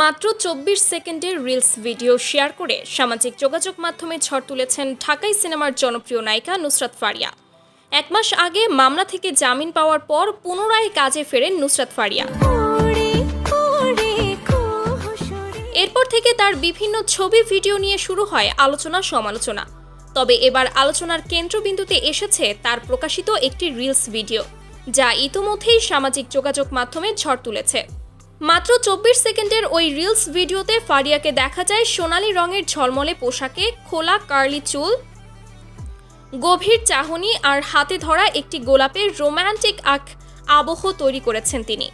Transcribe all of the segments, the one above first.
মাত্র চব্বিশ সেকেন্ডের রিলস ভিডিও শেয়ার করে সামাজিক যোগাযোগ মাধ্যমে ঝড় তুলেছেন ঢাকাই সিনেমার জনপ্রিয় নায়িকা নুসরাত ফারিয়া। এক মাস আগে মামলা থেকে জামিন পাওয়ার পর পুনরায় কাজে ফেরেন নুসরাত ফারিয়া। এরপর থেকে তার বিভিন্ন ছবি ভিডিও নিয়ে শুরু হয় আলোচনা সমালোচনা। তবে এবার আলোচনার কেন্দ্রবিন্দুতে এসেছে তার প্রকাশিত একটি রিলস ভিডিও যা ইতোমধ্যেই সামাজিক যোগাযোগ মাধ্যমে ঝড় তুলেছে। মাত্র চব্বিশ সেকেন্ডের ওই রিলস ভিডিওতে ফারিয়াকে দেখা যায় সোনালি রঙের ঝলমলে পোশাকে খোলা কার্লি চুল, গভীর চাহনি আর হাতে ধরা একটি গোলাপের রোম্যান্টিক আখ আবহ তৈরি করেছেন তিনি।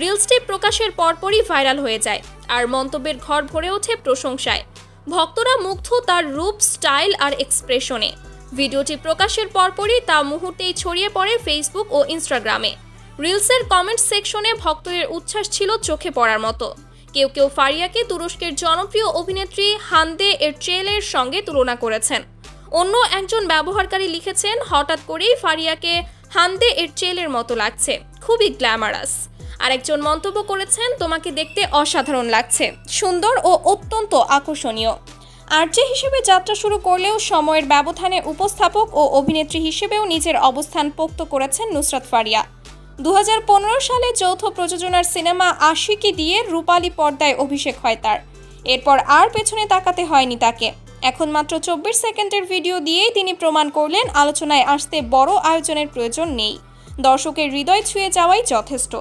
রিলসটি প্রকাশের পরপরই ভাইরাল হয়ে যায় আর মন্তব্যের ঘর ভরে ওঠে প্রশংসায়। ভক্তরা মুগ্ধ তার রূপ, স্টাইল আর এক্সপ্রেশনে। ভিডিওটি প্রকাশের পরপরই তা মুহূর্তেই ছড়িয়ে পড়ে ফেসবুক ও ইনস্টাগ্রামে রিলসের কমেন্ট সেকশনে ভক্তদের উচ্ছ্বাস ছিল চোখে পড়ার মতো। কেউ কেউ ফারিয়াকে তুরস্কের জনপ্রিয় অভিনেত্রী হান্দে এর ট্রেলের সঙ্গে তুলনা করেছেন। অন্য একজন ব্যবহারকারী লিখেছেন, হঠাৎ করেই ফারিয়াকে হান্দে এর চেলের মতো লাগছে। খুবই গ্ল্যামারাস। আরেকজন মন্তব্য করেছেন, তোমাকে দেখতে অসাধারণ লাগছে। সুন্দর ও অত্যন্ত আকর্ষণীয়। আরজে হিসেবে যাত্রা শুরু করলেও সময়ের ব্যবধানে উপস্থাপক ও অভিনেত্রী হিসেবেও নিজের অবস্থান পোক্ত করেছেন নুসরাত ফারিয়া। দু হাজার পনেরো সালে যৌথ প্রযোজনার সিনেমা আশিকি দিয়ে রূপালী পর্দায় অভিষেক হয় তার। এরপর আর পেছনে তাকাতে হয়নি তাকে। এখন মাত্র চব্বিশ সেকেন্ডের ভিডিও দিয়েই তিনি প্রমাণ করলেন, আলোচনায় আসতে বড় আয়োজনের প্রয়োজন নেই। দর্শকের হৃদয় ছুঁয়ে যাওয়াই যথেষ্ট।